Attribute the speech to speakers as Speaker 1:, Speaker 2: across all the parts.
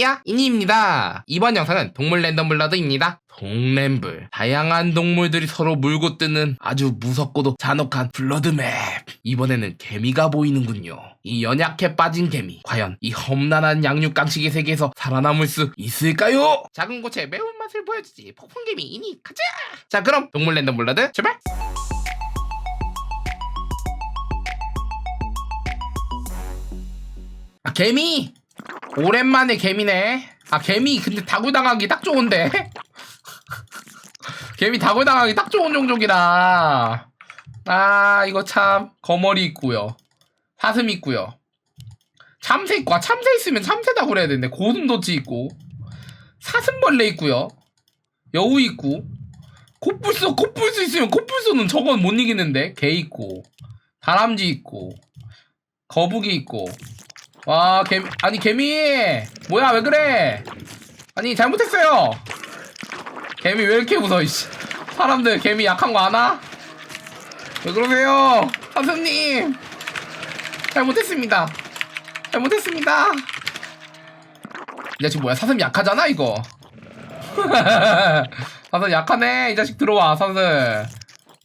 Speaker 1: 야, 이니입니다. 이번 영상은 동물 랜덤 블러드입니다. 동랜블. 다양한 동물들이 서로 물고 뜨는 아주 무섭고도 잔혹한 블러드 맵. 이번에는 개미가 보이는군요. 이 연약해 빠진 개미. 과연 이 험난한 양육 강식의 세계에서 살아남을 수 있을까요? 작은 고체 매운맛을 보여주지. 폭풍개미 이니 가자! 자, 그럼 동물 랜덤 블러드 출발! 아, 개미! 오랜만에 개미네. 아, 개미, 근데 다굴당하기 딱 좋은데? 개미 다굴당하기 딱 좋은 종족이라. 아, 이거 참, 거머리 있고요. 사슴 있고요. 참새 있고, 아, 참새 있으면 참새 다굴 해야 되는데, 고슴도치 있고, 사슴벌레 있고요. 여우 있고, 코뿔소, 코뿔소 있으면 코뿔소는 저건 못 이기는데, 개 있고, 다람쥐 있고, 거북이 있고, 와, 개미, 아니, 개미! 뭐야, 왜 그래? 아니, 잘못했어요! 개미 왜 이렇게 무서워, 이씨. 사람들, 개미 약한 거 아나? 왜 그러세요? 사슴님! 잘못했습니다. 잘못했습니다. 이 자식 뭐야, 사슴 약하잖아, 이거. 사슴 약하네, 이 자식 들어와, 사슴.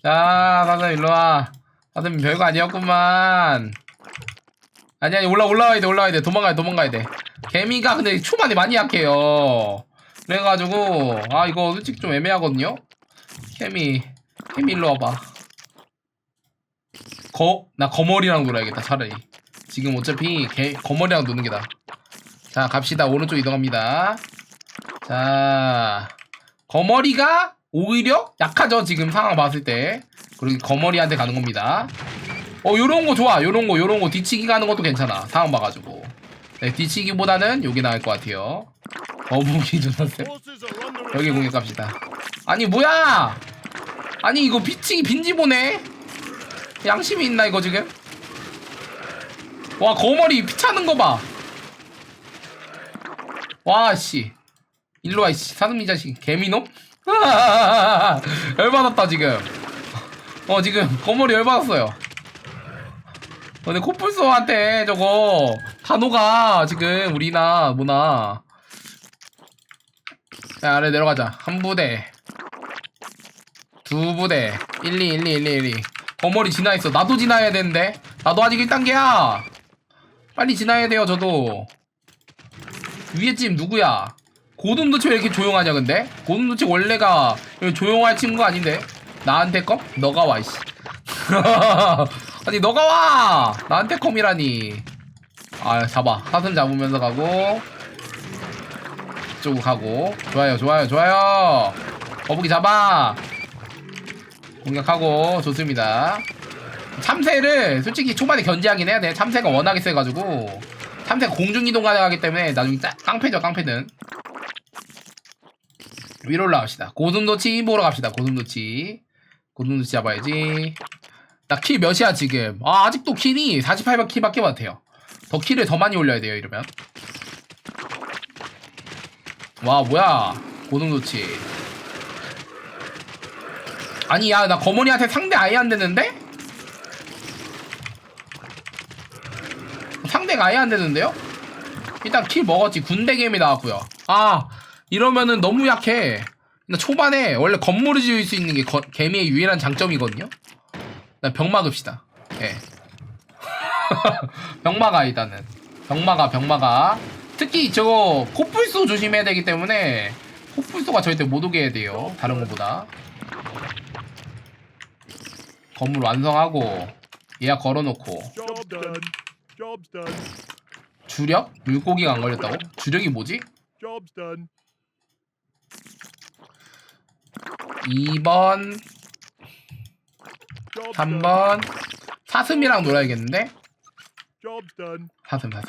Speaker 1: 자, 사슴 일로와. 사슴 별거 아니었구만. 아니 아니 올라 올라와야 돼 올라와야 돼. 도망가야 돼 도망가야 돼. 개미가 근데 초반에 많이 약해요. 그래가지고 아 이거 솔직히 좀 애매하거든요? 개미 개미 일로 와봐. 거 나 거머리랑 놀아야겠다 차라리. 지금 어차피 개 거머리랑 노는 게 나아 자 갑시다. 오른쪽 이동합니다. 자 거머리가 오히려 약하죠 지금 상황 봤을 때. 그리고 거머리한테 가는 겁니다 어 요런 거 좋아. 요런 거 요런 거. 뒤치기 가는 것도 괜찮아. 상황 봐가지고. 네 뒤치기보다는 요게 나을 것 같아요. 거북이 좋았어요 여기 공격 갑시다. 아니 뭐야! 아니 이거 비치기 빈지 보네? 양심이 있나 이거 지금? 와 거머리 피차는 거봐. 와씨. 일로와 이씨. 사슴이 자식. 개미놈? 열받았다 지금. 어 지금 거머리 열받았어요 근데 코뿔소한테 저거 단호가 지금 우리나 뭐나. 자 아래 내려가자. 한 부대. 두 부대. 1 2 1 2 1 2 1 2 거머리 지나있어. 나도 지나야 되는데. 나도 아직 1단계야. 빨리 지나야 돼요 저도. 위에 집 누구야? 고든도치 왜 이렇게 조용하냐 근데? 고든도치 원래가 조용할 친구 아닌데? 나한테 껌? 너가 와 이씨 아니 너가 와! 나한테 컴이라니. 아 잡아. 사슴 잡으면서 가고. 이쪽으로 가고. 좋아요 좋아요 좋아요. 거북이 잡아. 공격하고. 좋습니다. 참새를 솔직히 초반에 견제하긴 해야 돼. 참새가 워낙에 세가지고. 참새가 공중이동 가능하기 때문에 나중에 짜, 깡패죠 깡패는. 위로 올라갑시다. 고슴도치 보러 갑시다 고슴도치. 고슴도치 잡아야지 나 킬 몇이야 지금? 아 아직도 킬이 48번 킬밖에 못해요. 더 킬을 더 많이 올려야 돼요 이러면. 와 뭐야? 고등도치. 아니 야 나 거머리한테 상대 아예 안 되는데? 상대가 아예 안 되는데요? 일단 킬 먹었지. 군대 개미 나왔고요. 아 이러면은 너무 약해. 나 초반에 원래 건물을 지을 수 있는 게 거- 개미의 유일한 장점이거든요 나 병 막읍시다. 예. 병마가 일단은 병마가 병마가 특히 저거 코뿔소 조심해야 되기 때문에 코뿔소가 절대 못 오게 해야 돼요. 다른 것보다 건물 완성하고 예약 걸어놓고. 주력 물고기가 안 걸렸다고? 주력이 뭐지?
Speaker 2: Job's done.
Speaker 1: 2번, 3번 사슴이랑 놀아야겠는데? 사슴 사슴.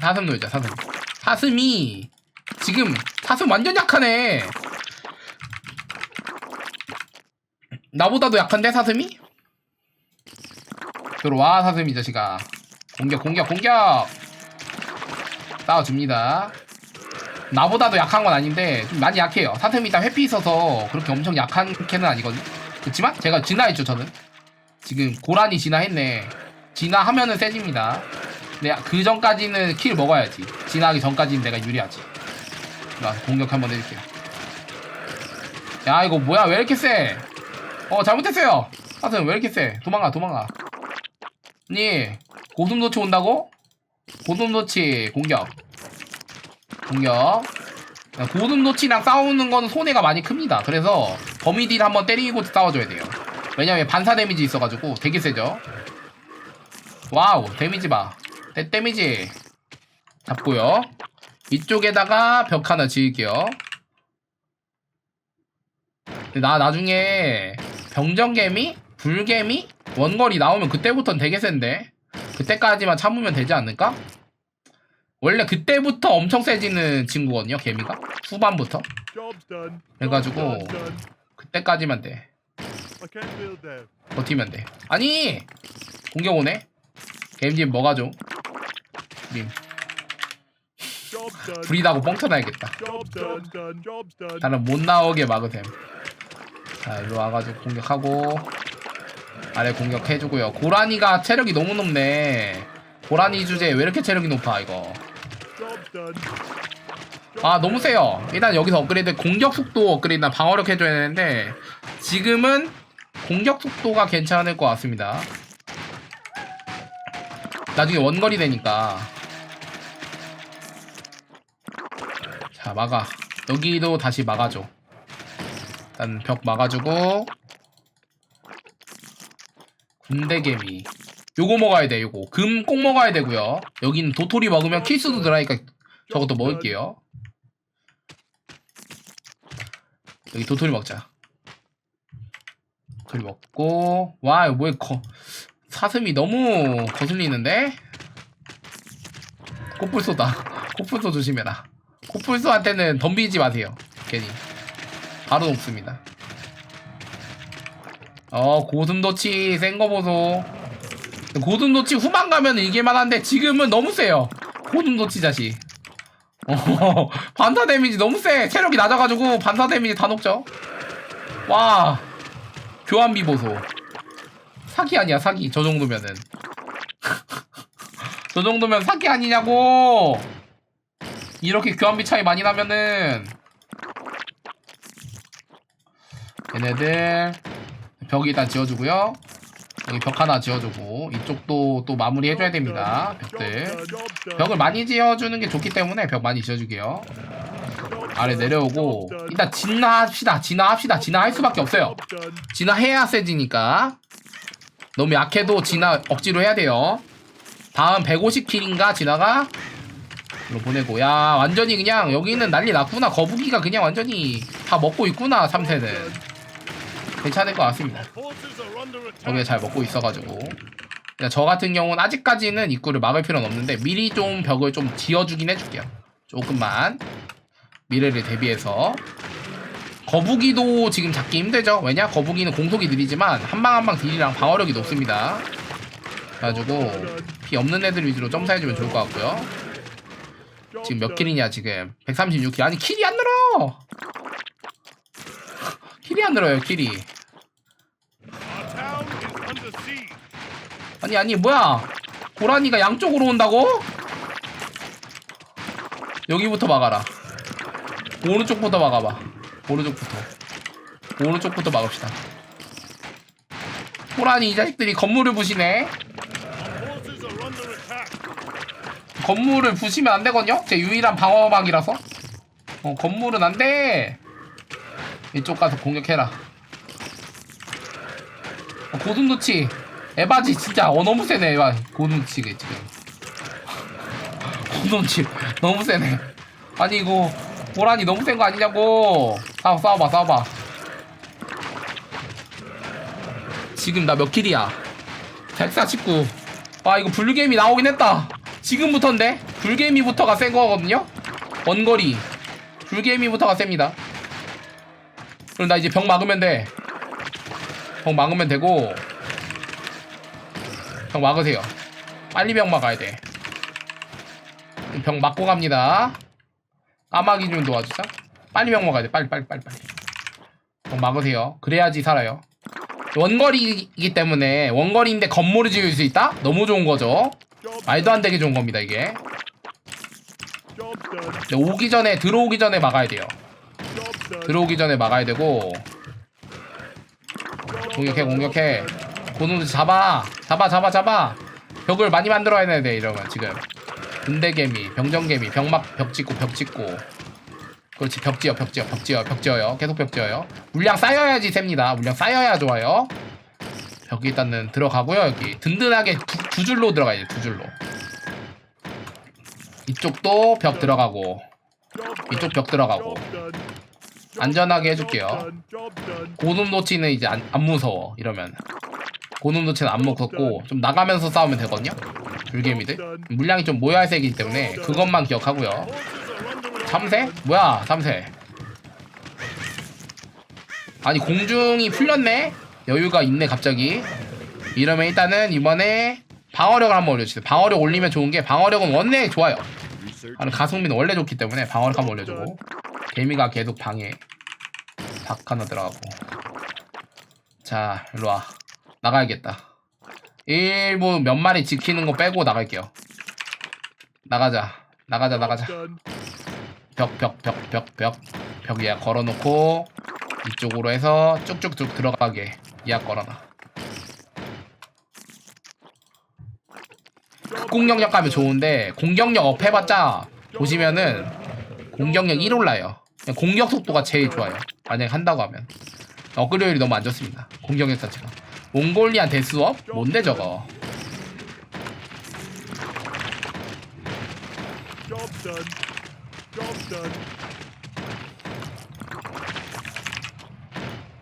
Speaker 1: 사슴 놀자 사슴. 사슴이 지금 사슴 완전 약하네. 나보다도 약한데 사슴이? 들어와 사슴 이 자식아. 공격 공격 공격! 싸워줍니다 나보다도 약한 건 아닌데 좀 많이 약해요 사슴이 일단 회피 있어서 그렇게 엄청 약한 캐는 아니거든요 그렇지만 제가 진화했죠 저는 지금 고라니 진화했네 진화하면은 세집니다 근데 그 전까지는 킬 먹어야지. 지나기 전까지는 내가 유리하지. 자, 공격 한번 해줄게요. 야, 이거 뭐야? 왜 이렇게 세? 어, 잘못했어요. 하여튼 왜 이렇게 세? 도망가, 도망가. 니, 고슴도치 온다고? 고슴도치 공격. 공격. 야, 고슴도치랑 싸우는 건 손해가 많이 큽니다. 그래서 거미딜 한번 때리고 싸워줘야 돼요. 왜냐면 반사 데미지 있어가지고 되게 세죠. 와우, 데미지 봐. 데, 데미지. 잡고요. 이쪽에다가 벽 하나 지을게요. 나 나중에 병정개미, 불개미, 원거리 나오면 그때부터는 되게 센데 그때까지만 참으면 되지 않을까? 원래 그때부터 엄청 세지는 친구거든요, 개미가 후반부터.
Speaker 2: Done.
Speaker 1: 그때까지만 돼. 버티면 돼. 아니 공격 오네. 게임진 뭐가 좀? 님. 불이다고 뻥 쳐놔야겠다.
Speaker 2: Job's done. done. Job's done.
Speaker 1: 나는 못 나오게 막으셈. 자, 일로 와가지고 공격하고 아래 공격해주고요. 고라니가 체력이 너무 높네. 고라니 주제 왜 이렇게 체력이 높아 이거? 아 너무 세요. 일단 여기서 업그레이드 공격 속도 업그레이드나 방어력 해줘야 되는데 지금은 공격 속도가 괜찮을 것 같습니다. 나중에 원거리 되니까 자 막아 여기도 다시 막아줘. 일단 벽 막아주고 군대개미 요거 먹어야 돼 요거 금 꼭 먹어야 되고요 여기는 도토리 먹으면 킬수도 들어가니까 저것도 먹을게요 여기 도토리 먹자. 도토리 먹고 와 이거 뭐야 거 사슴이 너무 거슬리는데 코뿔소다. 코뿔소 조심해라. 코뿔소한테는 덤비지 마세요. 괜히 바로 녹습니다. 어 고슴도치 센 거 보소. 고슴도치 후반 가면 이길만한데 지금은 너무 세요. 고슴도치 자식. 어, 반사 데미지 너무 세. 체력이 낮아가지고 반사 데미지 다 녹죠. 와, 교환비 보소. 사기 아니야 사기. 저 정도면은. 저 정도면 사기 아니냐고. 이렇게 교환비 차이 많이 나면은 얘네들 벽 일단 지어주고요. 여기 벽 하나 지어주고 이쪽도 또 마무리 해줘야 됩니다. 벽들. 벽을 많이 지어주는 게 좋기 때문에 벽 많이 지어주게요. 아래 내려오고 일단 진화합시다. 진화합시다. 진화할 수밖에 없어요. 진화해야 세지니까 너무 약해도 진화 억지로 해야 돼요. 다음 150킬인가 진화가 이거 보내고 야 완전히 그냥 여기는 난리 났구나. 거북이가 그냥 완전히 다 먹고 있구나 3세는 괜찮을 것 같습니다. 여기가 잘 먹고 있어가지고. 저 같은 경우는 아직까지는 입구를 막을 필요는 없는데 미리 좀 벽을 좀 지어주긴 해줄게요. 조금만. 미래를 대비해서. 거북이도 지금 잡기 힘들죠? 왜냐? 거북이는 공속이 느리지만 한방 한방 딜이랑 방어력이 높습니다. 그래가지고 피 없는 애들 위주로 점사해주면 좋을 것 같고요. 지금 몇. 킬이냐 지금? 136킬. 아니 킬이 안 늘어! 킬이 안 늘어요 킬이 아니 아니 뭐야? 고라니가 양쪽으로 온다고? 여기부터 막아라. 오른쪽부터 막아봐. 오른쪽부터. 오른쪽부터 막읍시다. 고라니 이 자식들이 건물을 부시네. 건물을 부시면 안 되거든요? 제 유일한 방어막이라서? 어 건물은 안돼! 이쪽 가서 공격해라. 어, 고슴도치 에바지 진짜 어 너무 세네 에바. 고슴도치가 지금. 고슴도치. 너무 세네. 아니 이거 고라니 너무 센 거 아니냐고. 싸워 싸워봐 싸워봐. 지금 나 몇 킬이야? 149아 이거 불개미 나오긴 했다. 지금부터인데? 불개미부터가 센 거거든요? 원거리. 불개미부터가 셉니다. 그럼 나 이제 벽 막으면 돼벽 막으면 되고 벽 막으세요. 빨리 벽 막아야 돼벽 막고 갑니다. 까마귀 좀 도와주자. 빨리 벽 막아야 돼. 빨리 빨리 빨리 빨리. 벽 막으세요. 그래야지 살아요. 원거리이기 때문에 원거리인데 건물을 지을 수 있다? 너무 좋은 거죠. 말도 안 되게 좋은 겁니다 이게. 근데 오기 전에 들어오기 전에 막아야 돼요. 들어오기 전에 막아야 되고. 공격해. 공격해 고놈 잡아. 잡아 잡아 잡아. 벽을 많이 만들어야 돼 이러면 지금. 군대개미 병정개미 벽막 벽 짓고 벽 짓고. 그렇지 벽 지어 벽 지어 벽 지어 벽 지어요. 계속 벽 지어요. 물량 쌓여야지 셉니다. 물량 쌓여야 좋아요. 벽이 일단은 들어가고요 여기. 든든하게 두, 두 줄로 들어가야 돼두 줄로. 이쪽도 벽 들어가고. 이쪽 벽 들어가고. 안전하게 해줄게요. 고놈 노치는 이제 안, 안 무서워 이러면 고놈 노치는 안 무섭고 좀 나가면서 싸우면 되거든요? 불개미들? 물량이 좀 세기 때문에 그것만 기억하고요. 참새? 뭐야 참새 아니 공중이 풀렸네? 여유가 있네 갑자기. 이러면 일단은 이번에 방어력을 한번 올려주세요. 방어력 올리면 좋은 게 방어력은 원래 좋아요. 아니 가성비는 원래 좋기 때문에 방어력 한번 올려주고. 개미가 계속 방에 닭 하나 들어가고. 자 일로와 나가야겠다. 일부 몇 마리 지키는 거 빼고 나갈게요. 나가자. 나가자 나가자. 벽 벽 벽 벽 벽. 벽 예약 걸어놓고 이쪽으로 해서 쭉쭉쭉 들어가게 예약 걸어놔. 공격력 가면 좋은데 공격력 업 해봤자 보시면은 공격력 1 올라요. 공격 속도가 제일 좋아요. 만약에 한다고 하면. 업그레이드이 너무 안 좋습니다. 공격력 자체가 몽골리안 데스업? 뭔데 저거.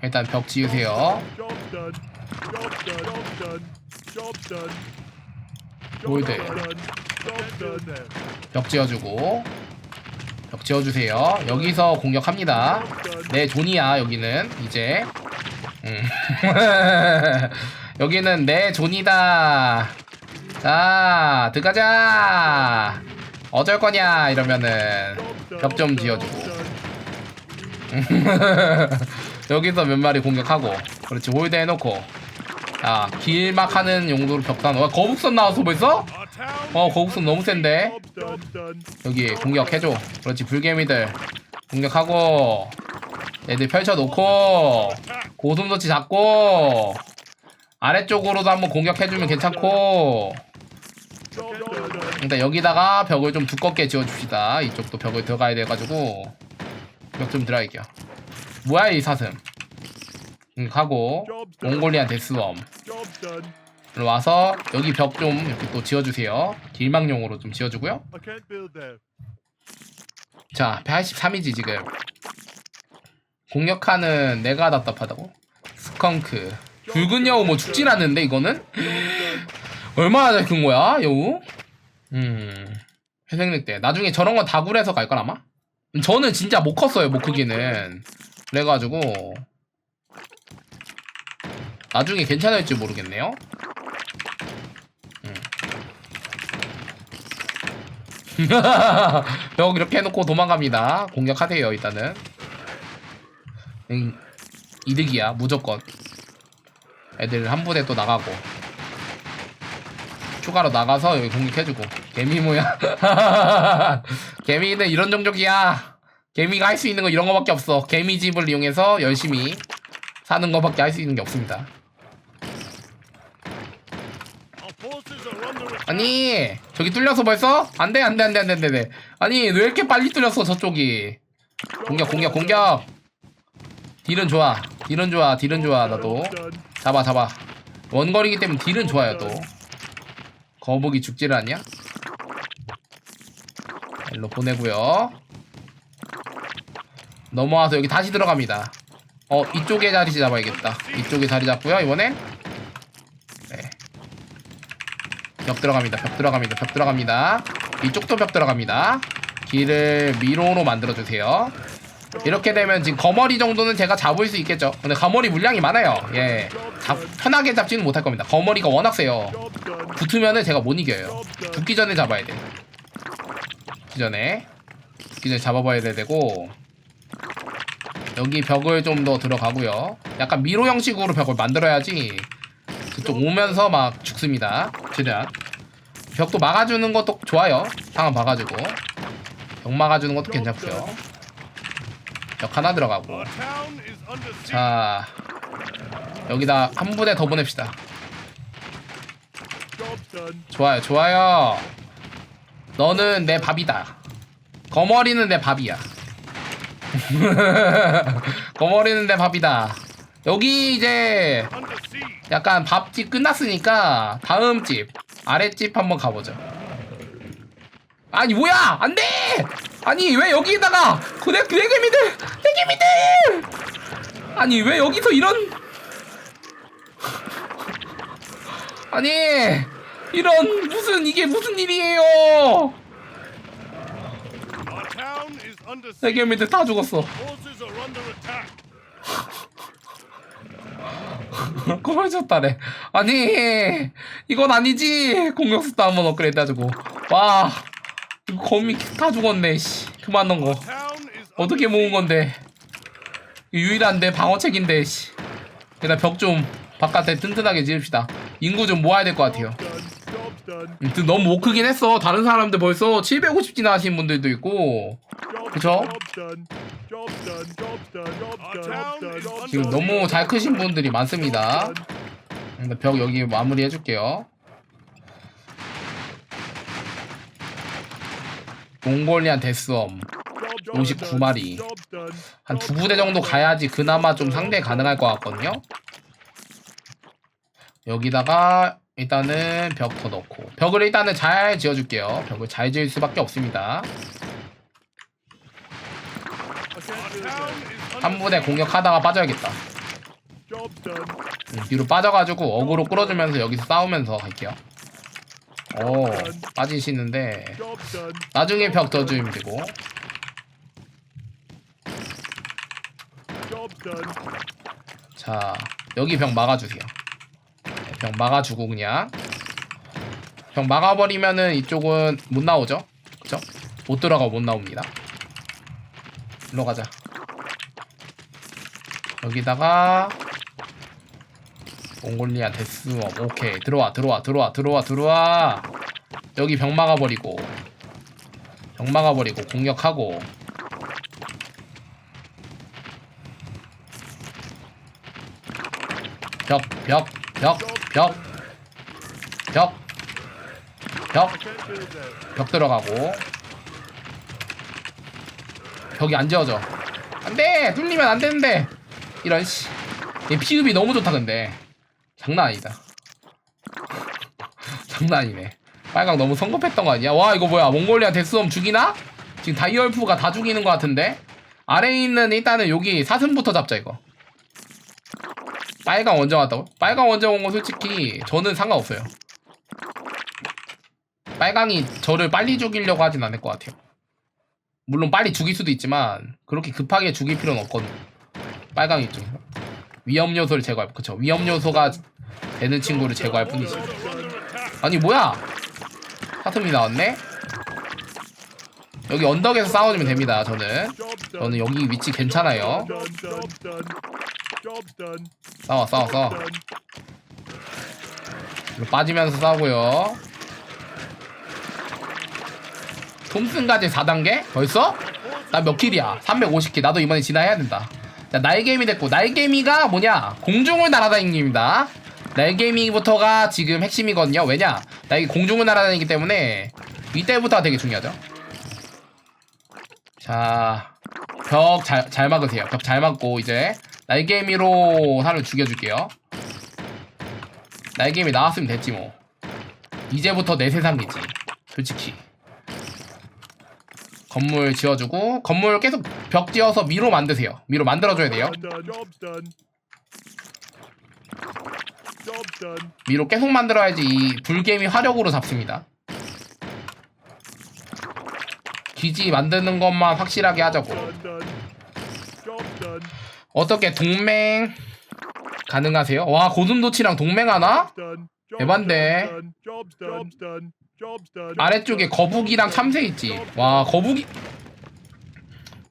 Speaker 1: 일단 벽 지으세요
Speaker 2: done.
Speaker 1: 벽 지어주고 벽 지어주세요 여기서 공격합니다. 내 존이야 여기는 이제 음. 여기는 내 존이다. 자 들어가자. 어쩔 거냐 이러면은. 벽 좀 지어주고. 여기서 몇 마리 공격하고. 그렇지 홀드 해놓고. 자 길막 하는 용도로 벽단 와 거북선 나왔어 벌써? 어 거북선 너무 센데. 여기 공격해줘. 그렇지 불개미들. 공격하고 애들 펼쳐놓고 고슴도치 잡고 아래쪽으로도 한번 공격해주면 괜찮고. 일단 여기다가 벽을 좀 두껍게 지어줍시다 이쪽도 벽을 들어가야 돼가지고 벽 좀 들어갈게요 뭐야 이 사슴 공격하고 몽골리안 데스웜. 일로 와서 여기 벽 좀 이렇게 또 지어주세요 길망용으로 좀 지어주고요. 자, 83이지 지금. 공격하는 내가 답답하다고? 스컹크. 붉은 여우 뭐 죽진 않는데 이거는? 얼마나 잘 큰 거야, 여우? 음. 회색 늑 대. 나중에 저런 건 다 굴해서 갈걸 아마? 저는 진짜 못 컸어요, 못 크기는. 그래가지고 나중에 괜찮을지 모르겠네요. 음. 벽 이렇게 해놓고 도망갑니다. 공격하세요 일단은. 음, 이득이야 무조건. 애들 한 부대 또 나가고 추가로 나가서 여기 공격해주고 개미 모야. 개미는 이런 종족이야. 개미가 할 수 있는 거 이런 거밖에 없어. 개미 집을 이용해서 열심히 사는 거밖에 할 수 있는 게 없습니다. 아니 저기 뚫렸어 벌써? 안돼 안돼 안돼 안돼 안돼 아니 왜 이렇게 빨리 뚫렸어 저쪽이 공격 공격 공격 딜은 좋아. 딜은 좋아. 딜은 좋아. 나도. 잡아 잡아. 원거리기 때문에 딜은 좋아요 또. 거북이 죽지를 않냐? 일로 보내고요. 넘어와서 여기 다시 들어갑니다. 어 이쪽에 자리 잡아야겠다. 이쪽에 자리 잡고요 이번엔. 네. 벽 들어갑니다. 벽 들어갑니다. 벽 들어갑니다. 이쪽도 벽 들어갑니다. 길을 미로로 만들어 주세요 이렇게 되면 지금 거머리 정도는 제가 잡을 수 있겠죠. 근데 거머리 물량이 많아요. 예. 잡, 편하게 잡지는 못할 겁니다. 거머리가 워낙 세요. 붙으면은 제가 못 이겨요. 붙기 전에 잡아야 돼 붙기 전에. 붙기 전에 잡아봐야 되고. 여기 벽을 좀 더 들어가고요. 약간 미로 형식으로 벽을 만들어야지 그쪽 오면서 막 죽습니다. 최대한 벽도 막아주는 것도 좋아요. 상황 봐가지고. 벽 막아주는 것도 괜찮고요. 벽 하나 들어가고. 자 여기다 한 부대 더 보냅시다. 좋아요, 좋아요. 너는 내 밥이다. 거머리는 내 밥이야. 거머리는 내 밥이다. 여기 이제. 약간 밥집 끝났으니까 다음 집 아랫집 한번 가보죠. 아니 뭐야 안돼! 아니 왜 여기다가 그내 내 개미들 내 개미들! 아니 왜 여기서 이런 아니 이런 무슨 이게 무슨 일이에요?
Speaker 2: Our town is under
Speaker 1: 내
Speaker 2: siege.
Speaker 1: 개미들 다 죽었어. 꺼져졌다래. 아니 이건 아니지. 공격수도 한번 업그레이드 해주고. 와이 거 거미 다 죽었네. 씨 그만 넣은 거. 어떻게 모은. 건데? 유일한데 방어책인데. 씨. 일단 벽 좀 바깥에 튼튼하게 지읍시다. 인구 좀 모아야 될 것 같아요. 아무튼 너무 못 크긴 했어. 다른 사람들 벌써 750 지나가신 분들도 있고. 그쵸? 지금 너무 잘 크신 분들이 많습니다. 벽 여기 마무리 해줄게요. 몽골리안 데스엄
Speaker 2: Job's
Speaker 1: 59마리.
Speaker 2: done. Job's done.
Speaker 1: 한두 부대 정도 가야지 그나마 좀 상대 가능할 것 같거든요. 여기다가 일단은 벽더 넣고 벽을 일단은 잘 지어줄게요. 벽을 잘 지을 수밖에 없습니다. 한 부대 공격하다가 빠져야겠다. 음, 뒤로 빠져가지고 어그로 끌어주면서 여기서 싸우면서 갈게요. 오 빠지시는데. 나중에 벽 더 주면 되고. 자 여기 벽 막아주세요 네, 벽 막아주고 그냥 벽 막아버리면은 이쪽은 못 나오죠 그쵸? 못 들어가 못 나옵니다 일로 가자 여기다가 몽골리아 데스멈 오케이. 들어와 들어와 들어와 들어와 들어와. 여기 벽 막아버리고. 벽 막아버리고 공격하고. 벽, 벽, 벽, 벽, 벽, 벽. 벽 들어가고. 벽이 안 지어져. 안돼! 뚫리면 안 되는데. 이런 씨. 얘 피흡이 너무 좋다 근데 장난 아니다 장난 아니네 빨강 너무 성급했던 거 아니야? 와 이거 뭐야 몽골리아 데스엄 죽이나? 지금 다이얼프가 다 죽이는 거 같은데 아래에 있는 일단은 여기 사슴부터 잡자 이거 빨강 원정 왔다고? 빨강 원정 온거 솔직히 저는 상관없어요 빨강이 저를 빨리 죽이려고 하진 않을 것 같아요. 물론 빨리 죽일 수도 있지만 그렇게 급하게 죽일 필요는 없거든. 빨강이 좀 위험 요소를 제거할 그쵸 위험 요소가 되는 친구를 제거할 뿐이지. 아니 뭐야? 사슴이 나왔네? 여기 언덕에서 싸워주면 됩니다. 저는. 저는 여기 위치 괜찮아요. 싸워 싸워 싸워. 빠지면서 싸우고요. 톰슨까지 4단계? 벌써? 나 몇 킬이야? 350킬. 나도 이번에 진화해야 된다. 자, 날개미 됐고, 날개미가 뭐냐? 공중을 날아다니는 입니다. 날개미부터가 지금 핵심이거든요. 왜냐? 날개 공중을 날아다니기 때문에 이때부터가 되게 중요하죠. 자, 벽 잘, 잘 막으세요. 벽 잘 막고, 이제 날개미로 사람을 죽여줄게요. 날개미 나왔으면 됐지 뭐. 이제부터 내 세상이지. 솔직히. 건물 지어주고 건물 계속 벽 지어서 미로 만드세요. 미로 만들어줘야 돼요. 미로 계속 만들어야지 이 불개미 화력으로 잡습니다. 기지 만드는 것만 확실하게 하자고. 어떻게 동맹 가능하세요? 와 고슴도치랑 동맹하나? 대반대. 아래쪽에 거북이랑 참새 있지. 와 거북이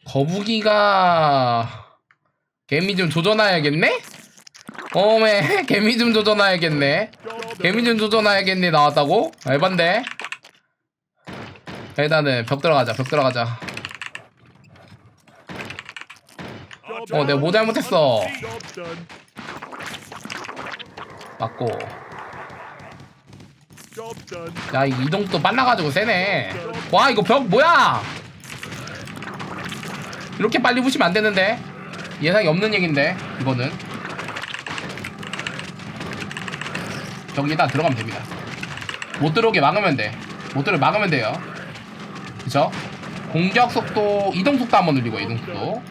Speaker 1: 거북이가 개미 좀 조져놔야겠네? 어메 개미 좀 조져놔야겠네.
Speaker 2: Job's
Speaker 1: 개미준 조져놔야겠니 나왔다고? 알반데 일단은 벽 들어가자 벽 들어가자 어, 내가 뭐 잘못했어. 맞고. 야이 이동도 빨라가지고 세네 와 이거 벽 뭐야 이렇게 빨리 부시면 안 되는데 예상이 없는 얘긴데 이거는 저기다 들어가면 됩니다 못 들어오게 막으면 돼못 들어오게 막으면 돼요 그쵸 공격 속도 이동 속도 한번 늘리고 이동 속도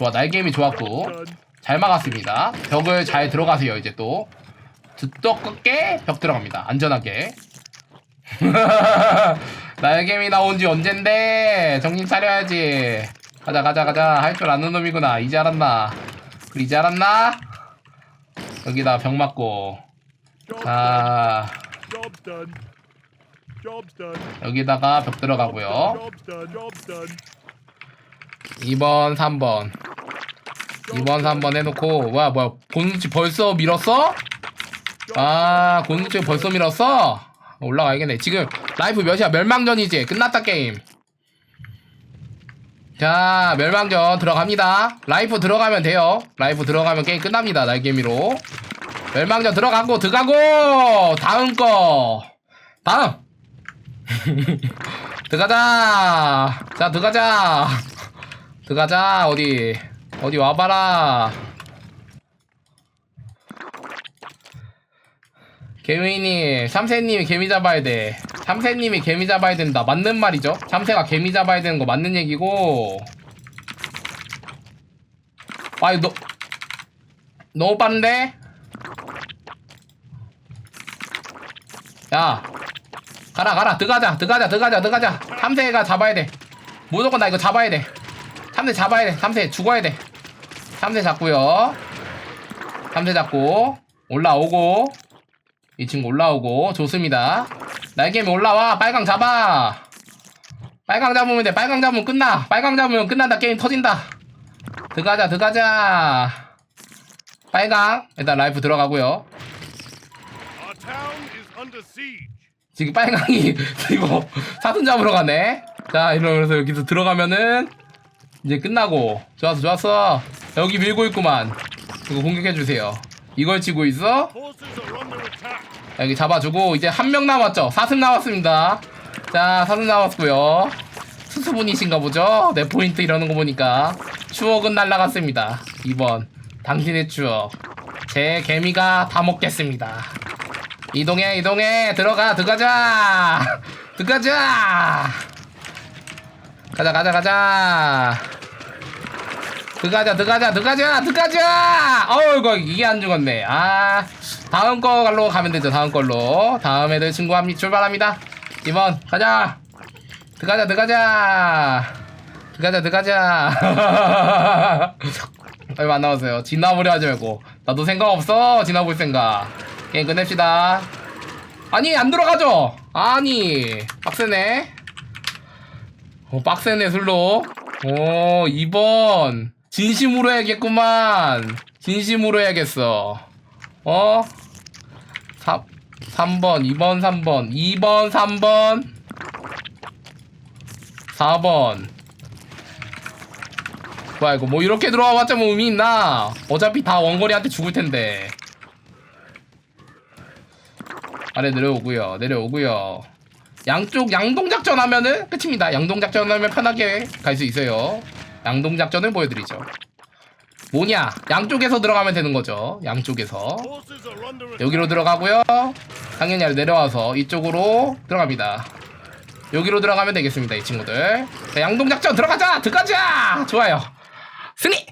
Speaker 1: 좋아 날개임이 좋았고. 잘 막았습니다. 벽을 잘 들어가세요, 이제 또. 두껍게 벽 들어갑니다. 안전하게. 날개미 나온 지 언젠데, 정신 차려야지. 가자, 가자, 가자. 할 줄 아는 놈이구나. 이제 알았나? 그래, 이제 알았나? 여기다 벽 맞고. 자. 여기다가 벽 들어가고요.
Speaker 2: Job's done. Job's done.
Speaker 1: 2번, 3번. 2번, 3번 해놓고, 와, 뭐야, 고누치 벌써 밀었어? 아, 고누치 벌써 밀었어? 올라가야겠네. 지금, 라이프 몇이야? 멸망전이지? 끝났다, 게임. 자, 멸망전 들어갑니다. 라이프 들어가면 돼요. 라이프 들어가면 게임 끝납니다, 날개미로. 멸망전 들어가고, 들어가고! 다음 거! 다음! 들어가자! 자, 들어가자! 들어가자, 어디. 어디 와봐라. 개미님, 삼세님이 개미 잡아야 돼. 삼세님이 개미 잡아야 된다. 맞는 말이죠? 삼세가 개미 잡아야 되는 거 맞는 얘기고. 아, 이거 너, 너무 빠른데? 야, 가라, 가라. 들어가자, 들어가자, 들어가자, 들어가자. 삼세가 잡아야 돼. 무조건 나 이거 잡아야 돼. 삼세 잡아야 돼. 삼세 죽어야 돼. 삼세 잡고요. 삼세 잡고 올라오고 이 친구 올라오고 좋습니다. 날개미 올라와 빨강 잡아. 빨강 잡으면 돼. 빨강 잡으면 끝나. 빨강 잡으면 끝난다. 게임 터진다. 들어가자 들어가자. 빨강 일단 라이프 들어가고요. 지금 빨강이 이거 사슴 잡으러 가네. 자 이러면서 여기서 들어가면은 이제 끝나고 좋았어 좋았어 여기 밀고 있구만. 이거 공격해 주세요. 이걸 치고 있어. 여기 잡아주고 이제 한 명 남았죠. 사슴 남았습니다. 자 사슴 남았고요. 수수분이신가 보죠. 내 포인트 이러는 거 보니까 추억은 날라갔습니다. 2번 당신의 추억 제 개미가 다 먹겠습니다. 이동해 이동해 들어가 들어가자 들어가자 가자 가자 가자 들어가자 들어가자 들어가자 들어가자! 어우 이거 이게 안 죽었네. 아 다음 걸로 가면 되죠 다음 걸로. 다음 애들 친구 합니다 출발합니다. 이번 가자! 들어가자 들어가자! 들어가자 들어가자! 얼마 안 남았어요. 지나보려 하지 말고. 나도 생각 없어 지나볼 생각. 게임 끝냅시다. 아니 안 들어가죠? 아니 빡세네. 어, 빡세네 술로. 오 2번 진심으로 해야겠구만. 진심으로 해야겠어. 어? 3, 3번 2번 3번 2번 3번 4번. 뭐야 이거 뭐 이렇게 들어와봤자 뭐 의미 있나? 어차피 다 원거리한테 죽을 텐데. 아래 내려오고요 내려오고요. 양쪽 양동작전 하면은 끝입니다. 양동작전 하면 편하게 갈 수 있어요 양동 작전을 보여드리죠. 뭐냐? 양쪽에서 들어가면 되는 거죠. 양쪽에서. 여기로 들어가고요. 당연히 내려와서 이쪽으로 들어갑니다. 여기로 들어가면 되겠습니다 이 친구들. 자, 양동 작전 들어가자! 들어가자! 좋아요. 승리